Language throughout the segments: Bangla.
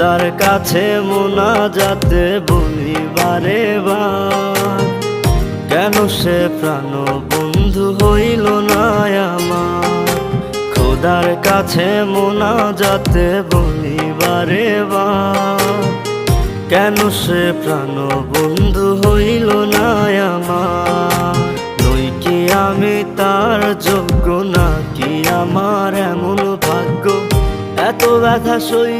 কাছে মোনা যাতে বলি বারে কেন সে প্রাণ বন্ধু হইল না আমার? খোদার কাছে মোনা যাতে বলি বারে কেন সে প্রাণ বন্ধু হইল না আমার? নই কি আমি তার যোগ্য, নাকি আমার এমন ভাগ্য? এত ব্যথা আমি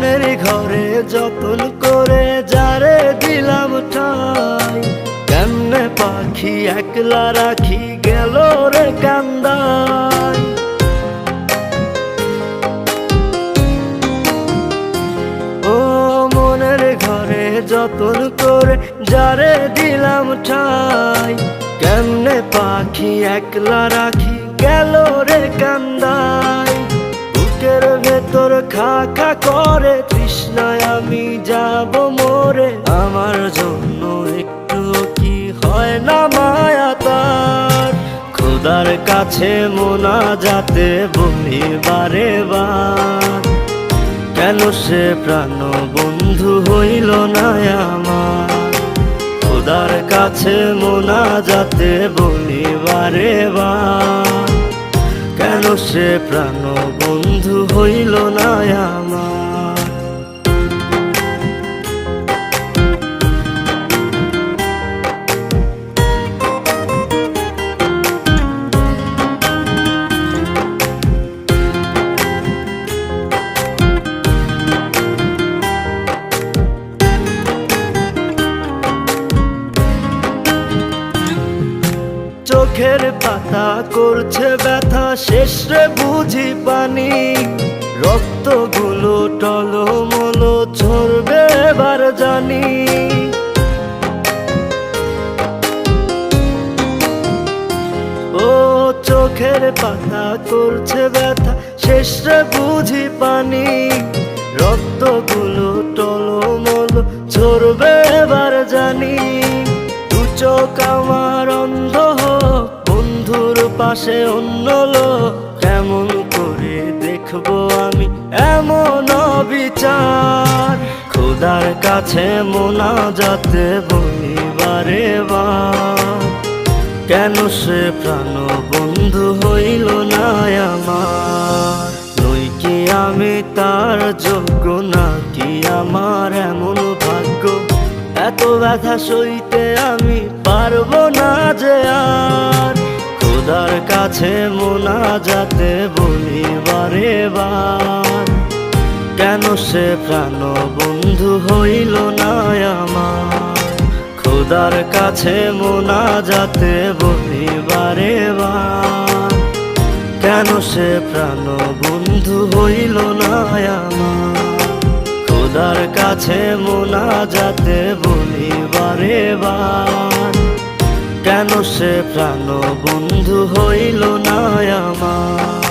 মনের ঘরে যতন করে যারে দিলাম ঠাই। কেমনে পাখি একলা রাখি গেল রে কান্দাই ও মনের ঘরে যতন করে যারে দিলাম ঠাই। কেমনে পাখি একলা রাখি গেল রে ভেতর খা করে তৃষ্ণায় আমি যাব মোরে। আমার জন্য একটু কি হয় না মায়া তার? খোদার কাছে মোনা যাতে বলি বারে। বার কেন সে প্রাণ বন্ধু হইল না আমার? খোদার কাছে মোনা যাতে বলি বারে বার। কেন সে প্রাণ বন্ধু হইল না আমার। চোখের পাতা করছে ব্যথা শেষ রে বুঝি পানি। রক্তগুলো টলমলো ঝরবে এবার জানি। ও চোখের পাতা করছে ব্যথা, শেষ বুঝি পানি। রক্তগুলো টলমলো ঝরবে এবার জানি। দু চোখ আমার অন্ধ বন্ধুর পাশে অন্য লোক, কেমন দেখব আমি এমন বিচার খোদার কাছে মোনা যাতে বলি বারে। বার কেন সে প্রাণ বন্ধু হইল না আমার? নই কি আমি তার যোগ্য না কি আমার এমন ভাগ্য? এত ব্যথা সইতে আমি পারব না যে আর। খোদার কাছে মোনা যাতে বলি বারে বার কেন সে প্রাণ বন্ধু হইল না আমার? খোদার কাছে মোনা যাতে বলি বারে বার কেন সে প্রাণ বন্ধু হইল না আমার? খোদার কাছে মোনা যাতে বলি বারে বার কেন সে প্রাণ বন্ধু হইল না আমার?